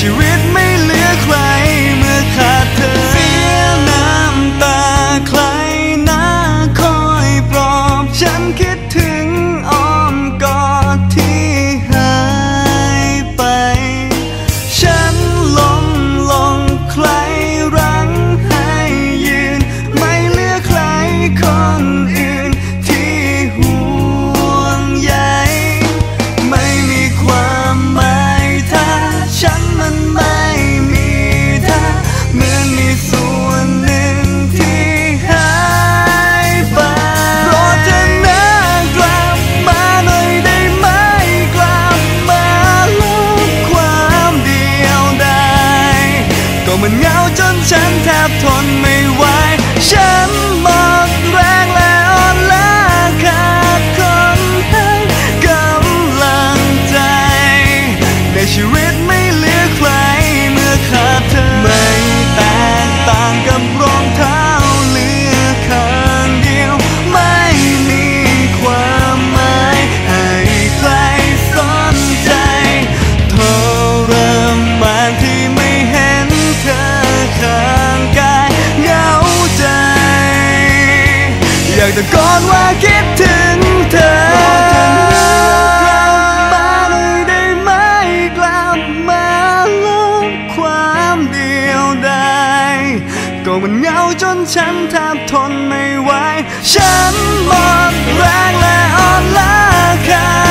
she really ก็มันเหงาจนฉันแทบทนไม่ไหว อยากตะโกนว่าคิดถึงเธอมาเลยได้ไหมกลับมาลบความเดียวดายก็มันเหงาจนฉันแทบทนไม่ไหวฉันหมดแรงและอ่อนล้าค่ะ